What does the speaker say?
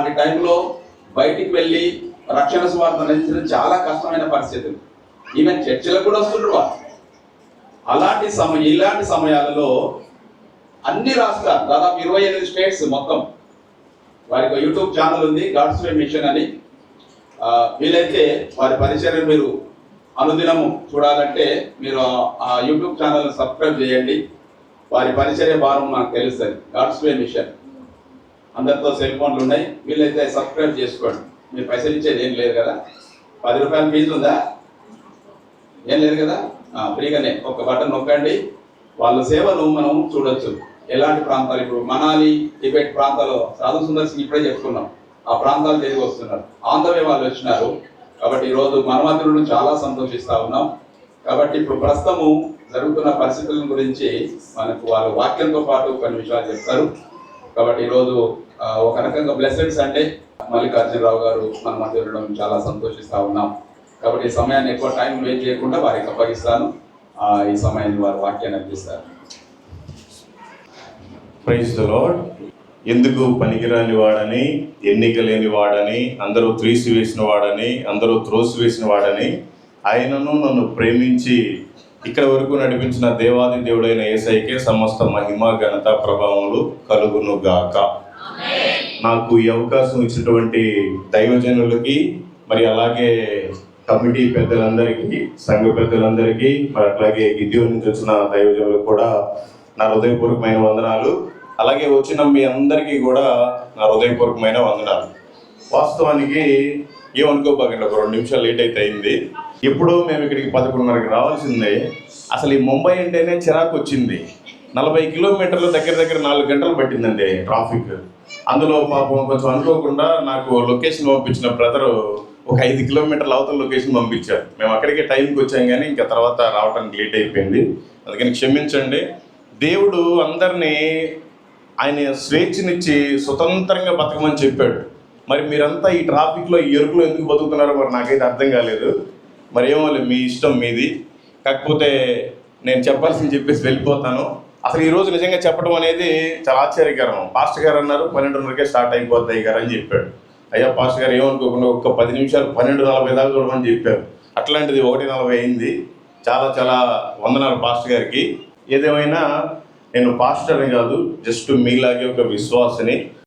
అలాంటి టైంలో బయటికి వెళ్ళి రక్షణ స్వార్థ అందించడం చాలా కష్టమైన పరిస్థితులు ఈమె చర్చలకు కూడా వస్తుండ్రు అలాంటి సమయం ఇలాంటి సమయాలలో అన్ని రాష్ట్రాలు దాదాపు ఇరవై ఎనిమిది స్టేట్స్ మొత్తం. వారికి యూట్యూబ్ ఛానల్ ఉంది గాడ్స్ వే మిషన్ అని. వీలైతే వారి పరిచయం మీరు అనుదినము చూడాలంటే మీరు ఆ- ఆ యూట్యూబ్ ఛానల్ సబ్స్క్రైబ్ చేయండి. వారి పరిచర్య భారం మనకు తెలుస్తుంది. God's way mission. అందరితో సెల్ ఫోన్లు ఉన్నాయి. వీలైతే సబ్స్క్రైబ్ చేసుకోండి. మీరు పైసలు ఇచ్చేది ఏం లేదు కదా? పది రూపాయల ఫీజు ఉందా? ఏం లేదు కదా? ఫ్రీగానే. ఒక బటన్ నొక్కండి. వాళ్ళ సేవలు మనం చూడొచ్చు. ఎలాంటి ప్రాంతాలు? ఇప్పుడు మనాలి టిబెట్ ప్రాంతాలు సాధు సుందర్ సింగ్ ఇప్పుడే చెప్పుకున్నాం. ఆ ప్రాంతాలు తిరిగి వస్తున్నారు. ఆంధ్రవే వాళ్ళు వచ్చినారు. కాబట్టి ఈరోజు మనమంతులను చాలా సంతోషిస్తూ ఉన్నాం. కాబట్టి ఇప్పుడు ప్రస్తుతము జరుగుతున్న పరిస్థితుల గురించి మనకు వాళ్ళు వాక్యంతో పాటు కొన్ని విషయాలు చెప్తారు. కాబట్టి ఈరోజు ఒక రకంగా బ్లెస్సెడ్ సండే మల్లికార్జునరావు గారు మన మధ్య ఉండడం చాలా సంతోషిస్తూ ఉన్నాం. కాబట్టి ఈ సమయాన్ని ఎక్కువ టైం వేస్ట్ చేయకుండా వారికి అప్పగిస్తాను. ఈ సమయాన్ని వారు వాక్యాన్ని అందిస్తారు. ప్రైజ్ ద ఎందుకు పనికిరాని వాడని ఎన్నిక లేని వాడని అందరూ త్రీసివేసిన వాడని అందరూ త్రోసివేసిన వాడని ఆయనను నన్ను ప్రేమించి ఇక్కడ వరకు నడిపించిన దేవాది దేవుడైన ఏసైకే సమస్త మహిమ ఘనత ప్రభావములు కలుగును గాక నాకు ఈ అవకాశం ఇచ్చినటువంటి దైవజనులకి మరి అలాగే కమిటీ పెద్దలందరికీ సంఘ పెద్దలందరికీ మరి అట్లాగే గిద్యోని నుంచి వచ్చిన దైవజనులకు కూడా నా హృదయపూర్వకమైన వందనాలు. అలాగే వచ్చిన మీ అందరికీ కూడా నా హృదయపూర్వకమైన వందనాలు. వాస్తవానికి ఏమనుకోబాకండి ఒక రెండు నిమిషాలు లేట్ అయితే అయింది. ఎప్పుడో మేము ఇక్కడికి పదకొండున్నరకి రావాల్సిందే. అసలు ఈ ముంబై అంటేనే చిరాకు వచ్చింది నలభై కిలోమీటర్ల దగ్గర దగ్గర నాలుగు గంటలు పట్టిందండి ట్రాఫిక్. అందులో పాపం కొంచెం అనుకోకుండా నాకు లొకేషన్ పంపించిన బ్రదరు ఒక ఐదు కిలోమీటర్ల అవతల లొకేషన్ పంపించారు. మేము అక్కడికే టైంకి వచ్చాం కానీ ఇంకా తర్వాత రావడానికి లేట్ అయిపోయింది. అందుకని క్షమించండి. దేవుడు అందరినీ ఆయన స్వేచ్ఛనిచ్చి స్వతంత్రంగా బతకమని చెప్పాడు. మరి మీరంతా ఈ ట్రాఫిక్లో ఈ ఎరుకులో ఎందుకు బతుకుతున్నారో మరి నాకైతే అర్థం కాలేదు. మరి ఏమో మీ ఇష్టం మీది. కాకపోతే నేను చెప్పాల్సింది చెప్పేసి వెళ్ళిపోతాను. అసలు ఈరోజు నిజంగా చెప్పడం అనేది చాలా ఆశ్చర్యకరం. పాస్టర్ గారు అన్నారు పన్నెండున్నరకే స్టార్ట్ అయిపోతాయి గారు అని చెప్పాడు. అయ్యా పాస్టర్ గారు ఏమనుకోకుండా ఒక్క పది నిమిషాలు పన్నెండు నలభై దాకా చూడమని చెప్పారు. అట్లాంటిది ఒకటి నలభై అయింది. చాలా చాలా వందనాలు పాస్టర్ గారికి. ఏదేమైనా నేను పాస్టర్ని కాదు జస్ట్ మీలాగే ఒక విశ్వాసని.